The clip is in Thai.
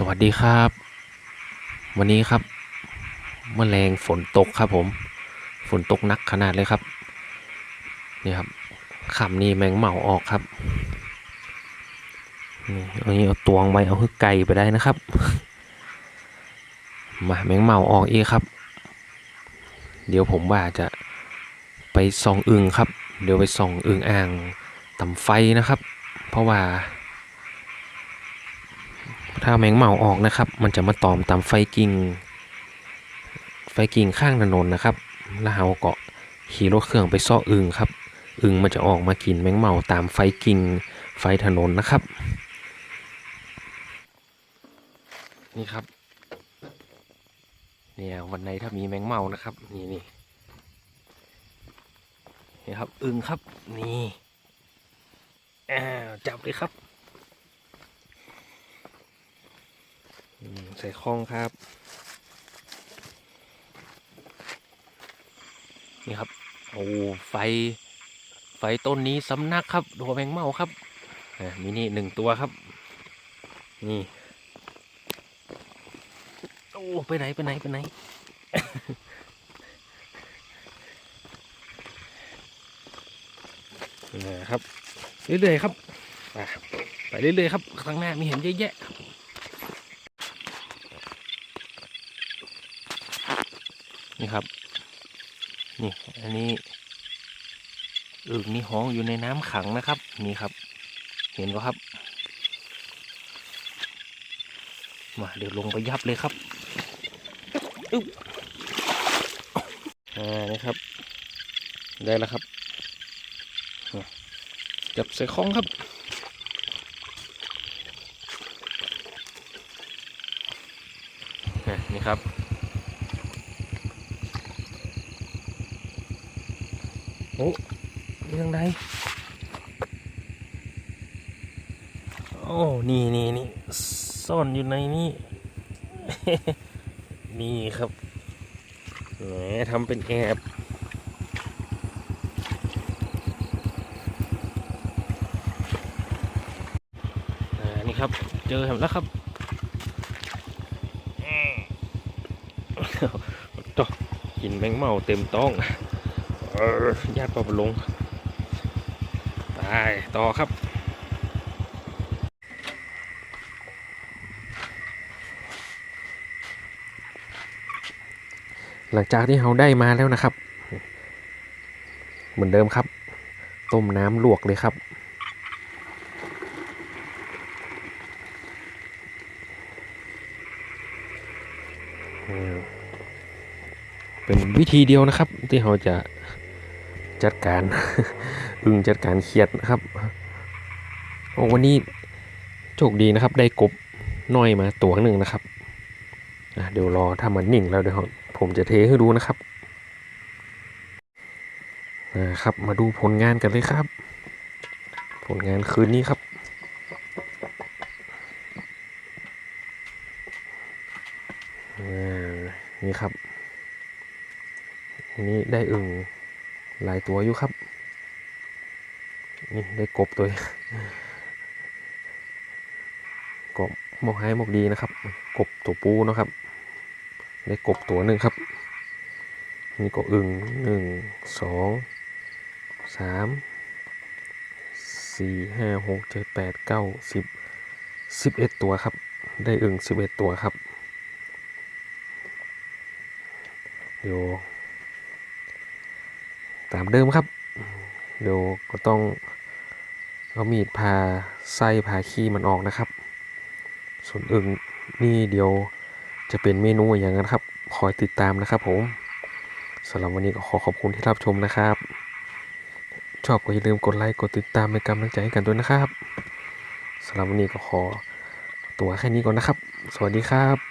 สวัสดีครับ วันนี้ครับเมื่อแรงฝนตกครับผม ฝนตกหนักขนาดเลยครับ นี่ครับขำนี่แมงเหมาออกครับนี่เอานี้เอาตวงไว้เอาฮึกไก่ไปได้นะครับ มาแมงเหมาออกอีกครับ เดี๋ยวผมว่าจะไปส่องอึงครับ เดี๋ยวไปส่องอึงอ่างตำไฟนะครับ เพราะว่า ถ้าแมงเม่าออกนะครับ มันจะมาตอมตามไฟกิ่ง ไฟกิ่งข้างถนนนะครับ แล้วเราก็ขี่รถเครื่องไปซ่ออึงครับ อึงมันจะออกมากินแมงเม่าตามไฟกิ่งไฟถนนนะครับ นี่ครับ เนี่ยวันไหนถ้ามีแมงเม่านะครับ นี่นี่นี่ครับอึงครับ นี่อ้าวจับเลยครับ อืม ใส่ข้องครับ นี่ครับ โอ้ไฟ ไฟต้นนี้สำนักครับตัวแมงเม่าครับมินิหนึ่งตัวครับ นี่ โอ้ ไปไหน ไปไหน ไปไหน นะครับ เรื่อยๆครับ ไปเรื่อยๆครับ ข้างหน้ามีเห็นเยอะแยะ นี่ครับ นี่ อันนี้อึ่งนี่ห้องอยู่ในน้ำขังนะครับ นี่ครับ เห็นก็ครับ มาเดี๋ยวลงไปยับเลยครับอึ๊บอ่านะครับ ได้แล้วครับจับใส่ข้องครับนี่ครับ โอ้เรื่องใดโอ้ นี่นี่นี่ซ่อนอยู่ในนี่นี่ครับแหมทำเป็นแอบนี่ครับ เจอเห็นแล้วครับต่อกินแมงเม่าเต็มต้อง ญาติปอบลงไปต่อครับหลังจากที่เราได้มาแล้วนะครับ เหมือนเดิมครับ ต้มน้ำลวกเลยครับ เป็นวิธีเดียวนะครับที่เราจะ จัดการอึงจัดการเครียดนะครับโอ้วันนี้โชคดีนะครับ ได้กบน้อยมาตัวหนึ่งนะครับเดี๋ยวรอถ้ามันนิ่งแล้วเดี๋ยวผมจะเทให้ดูนะครับอ่าครับ มาดูผลงานกันเลยครับ ผลงานคืนนี้ครับนี่ครับนนี้ได้อึ่ง หลายตัวอยู่ครับ นี่ได้กบตัวกบหมกให้หมกดีนะครับ กบตัวปูนะครับ ได้กบตัวหนึ่งครับ นี่ก็อึ่งหนึ่งสองสามสี่ห้าหกเจ็ดแปดเก้าสิบสิบเอ็ดตัวครับ ได้อึ่งสิบเอ็ดตัวครับเดี๋ยว ตามเดิมครับ เดี๋ยวก็ต้องเอามีดพาไส้พาขี้มันออกนะครับ ส่วนอึ่งนี่เดี๋ยวจะเป็นเมนูอย่างนั้นครับ คอยติดตามนะครับผมสำหรับวันนี้ก็ขอขอบคุณที่รับชมนะครับ ชอบก็อย่าลืมกดไลค์กดติดตามเป็นกำลังใจให้กันด้วยนะครับสำหรับวันนี้ก็ขอตัวแค่นี้ก่อนนะครับ สวัสดีครับ